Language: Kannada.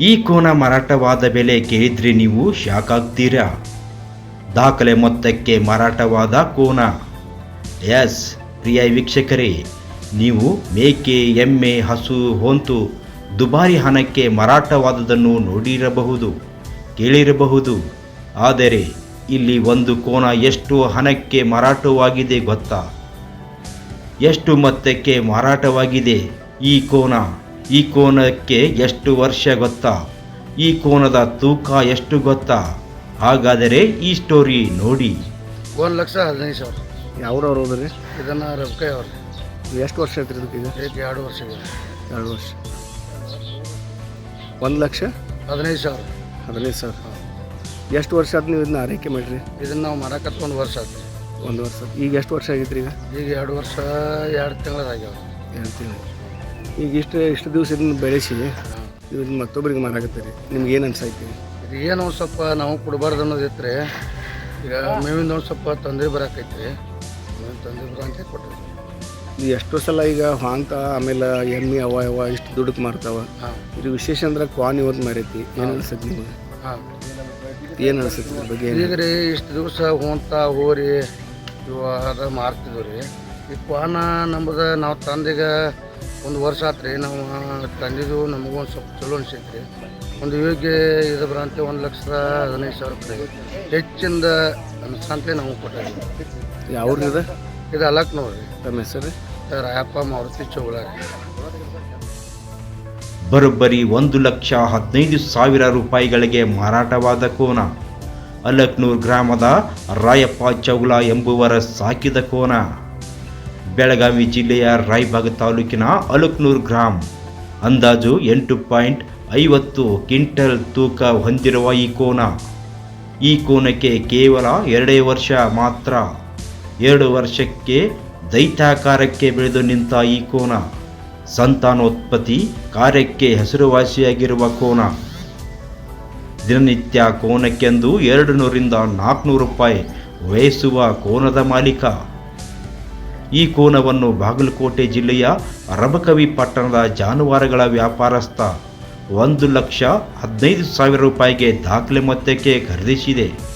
ಈ ಕೋನ ಮಾರಾಟವಾದ ಬೆಲೆ ಕೇಳಿದ್ರೆ ನೀವು ಶಾಕ್ ಆಗ್ತೀರಾ? ದಾಖಲೆ ಮೊತ್ತಕ್ಕೆ ಮಾರಾಟವಾದ ಕೋನ. ಎಸ್ ಪ್ರಿಯ ವೀಕ್ಷಕರೇ, ನೀವು ಮೇಕೆ, ಎಮ್ಮೆ, ಹಸು, ಹೊಂತು, ದುಬಾರಿ ಹಣಕ್ಕೆ ಮಾರಾಟವಾದುದನ್ನು ನೋಡಿರಬಹುದು, ಕೇಳಿರಬಹುದು. ಆದರೆ ಇಲ್ಲಿ ಒಂದು ಕೋನ ಎಷ್ಟು ಹಣಕ್ಕೆ ಮಾರಾಟವಾಗಿದೆ ಗೊತ್ತಾ? ಎಷ್ಟು ಮೊತ್ತಕ್ಕೆ ಮಾರಾಟವಾಗಿದೆ ಈ ಕೋನ? ಈ ಕೋನಕ್ಕೆ ಎಷ್ಟು ವರ್ಷ ಗೊತ್ತಾ? ಈ ಕೋನದ ತೂಕ ಎಷ್ಟು ಗೊತ್ತಾ? ಹಾಗಾದರೆ ಈ ಸ್ಟೋರಿ ನೋಡಿ. ಒಂದು ಲಕ್ಷ ಹದಿನೈದು ಸಾವಿರ. ಯಾವ್ರವ್ರು ಹೋದ್ರಿ? ಇದನ್ನು ರೊಕ್ಕ ಅವ್ರಿ. ಎಷ್ಟು ವರ್ಷ ಐತ್ರಿ ಇದಕ್ಕೆ ಈಗ ಇದಕ್ಕೆ ಎರಡು ವರ್ಷ ಇದೆ. ಎರಡು ವರ್ಷ. ಒಂದು ಲಕ್ಷ? ಹದಿನೈದು ಸಾವಿರ. ಹದಿನೈದು ಸಾವಿರ. ಎಷ್ಟು ವರ್ಷ ಆದ್ ನೀವು ಇದನ್ನ ಆರೈಕೆ ಮಾಡಿರಿ? ಇದನ್ನು ನಾವು ಮರ ಒಂದು ವರ್ಷ ಆಯ್ತು. ಒಂದು ವರ್ಷ. ಈಗ ಎಷ್ಟು ವರ್ಷ ಆಗಿತ್ತು ಈಗ? ಈಗ ಎರಡು ವರ್ಷ ಎರಡು ತಿಂಗಳದಾಗ್ಯಾವ ಎರಡು ತಿಂಗಳು. ಈಗ ಇಷ್ಟು ಇಷ್ಟು ದಿವಸ ಇದನ್ನ ಬೆಳೆಸಿ ಇದನ್ನ ಮತ್ತೊಬ್ಬರಿಗೆ ಮಾರಾಕತ್ತೀರಿ ನಿಮ್ಗೆ ಏನು ಅನ್ಸೈತಿ? ಇದು ಏನು ಒಂದು ಸ್ವಲ್ಪ ನಾವು ಕೊಡಬಾರ್ದು ಅನ್ನೋದು ರೀ ಈಗ ಮೇವಿಂದ ಒಂದು ಸ್ವಲ್ಪ ತೊಂದರೆ ಬರಾಕೈತಿ ಮೇವಿನ ತೊಂದರೆ ಬರ ಅಂತ ಕೊಟ್ಟಿರಿ ಇದು ಎಷ್ಟೋ ಸಲ ಈಗ ಹಾಂತ ಆಮೇಲೆ ಎಮ್ಮೆ ಅವ ಅವ ಇಷ್ಟು ದುಡ್ಡು ಮಾರ್ತಾವ. ಇದು ವಿಶೇಷ ಅಂದ್ರೆ ಕ್ವಾನ್ ಇವತ್ತು ಮಾರೈತಿ. ಏನು ಅನ್ಸತ್ತೆ ನಿಮಗೆ? ಹಾಂ. ಏನು ಅನ್ಸತ್ತೆ ಇದ್ರ ಬಗ್ಗೆ? ಈಗ ರೀ ಇಷ್ಟು ದಿವಸ ಹೋಂತ ಹೋರಿ ಇವಾಗ ಅದ ಮಾರ್ತಿದ್ವು ರೀ. ಈ ಕ್ವಾನ ನಮ್ಮದು ನಾವು ತಂದೀಗ ಒಂದು ವರ್ಷ ಆತು ರೀ ನಾವು ತಂದಿದ್ದು ನಮಗೂ ಒಂದು ಸ್ವಲ್ಪ ಚಲೋ ಅನ್ಸೈತೆ ರೀ ಒಂದು ಯೋಗ್ಯ ಇದು ಬರಂತೆ ಒಂದು ಲಕ್ಷದ ಹದಿನೈದು ಸಾವಿರ ರೂಪಾಯಿ ಹೆಚ್ಚಿಂದ ಅನ್ಸಂತೆ ನಾವು ಕೊಟ್ಟಿದ್ದೀವಿ ಯಾವ್ದು ಇದು? ಅಲಕ್ ನೋಡ್ರಿ ತಮ್ಮ ಹೆಸರು? ರಾಯಪ್ಪ ಮಾರುತಿ ಚೌಳ ರೀ. ಬರೋಬ್ಬರಿ ಒಂದು ಲಕ್ಷ ಹದಿನೈದು ಸಾವಿರ ರೂಪಾಯಿಗಳಿಗೆ ಮಾರಾಟವಾದ ಕೋನ. ಅಲಕ್ನೂರ್ ಗ್ರಾಮದ ರಾಯಪ್ಪ ಚೌಲ ಎಂಬುವರ ಸಾಕಿದ ಕೋನ. ಬೆಳಗಾವಿ ಜಿಲ್ಲೆಯ ರಾಯಬಾಗ ತಾಲೂಕಿನ ಅಲಕ್ನೂರ್ ಗ್ರಾಮ್. ಅಂದಾಜು ಎಂಟು ಪಾಯಿಂಟ್ ಐವತ್ತು ಕ್ವಿಂಟಲ್ ತೂಕ ಹೊಂದಿರುವ ಈ ಕೋನ. ಈ ಕೋನಕ್ಕೆ ಕೇವಲ ಎರಡೇ ವರ್ಷ ಮಾತ್ರ. ಎರಡು ವರ್ಷಕ್ಕೆ ದೈತಾಕಾರಕ್ಕೆ ಬೆಳೆದು ನಿಂತ ಈ ಕೋನ. ಸಂತಾನೋತ್ಪತ್ತಿ ಕಾರ್ಯಕ್ಕೆ ಹೆಸರುವಾಸಿಯಾಗಿರುವ ಕೋನ. ದಿನನಿತ್ಯ ಕೋನಕ್ಕೆಂದು ಎರಡು ನೂರಿಂದ ನಾಲ್ಕುನೂರು ರೂಪಾಯಿ ವ್ಯಯಿಸುವ ಕೋನದ ಮಾಲೀಕ. ಈ ಕೋನವನ್ನು ಬಾಗಲಕೋಟೆ ಜಿಲ್ಲೆಯ ರಬಕವಿ ಪಟ್ಟಣದ ಜಾನುವಾರುಗಳ ವ್ಯಾಪಾರಸ್ಥ ಒಂದು ಲಕ್ಷ ಹದಿನೈದು ಸಾವಿರ ರೂಪಾಯಿಗೆ ದಾಖಲೆ ಮೊತ್ತಕ್ಕೆ ಖರೀದಿಸಿದೆ.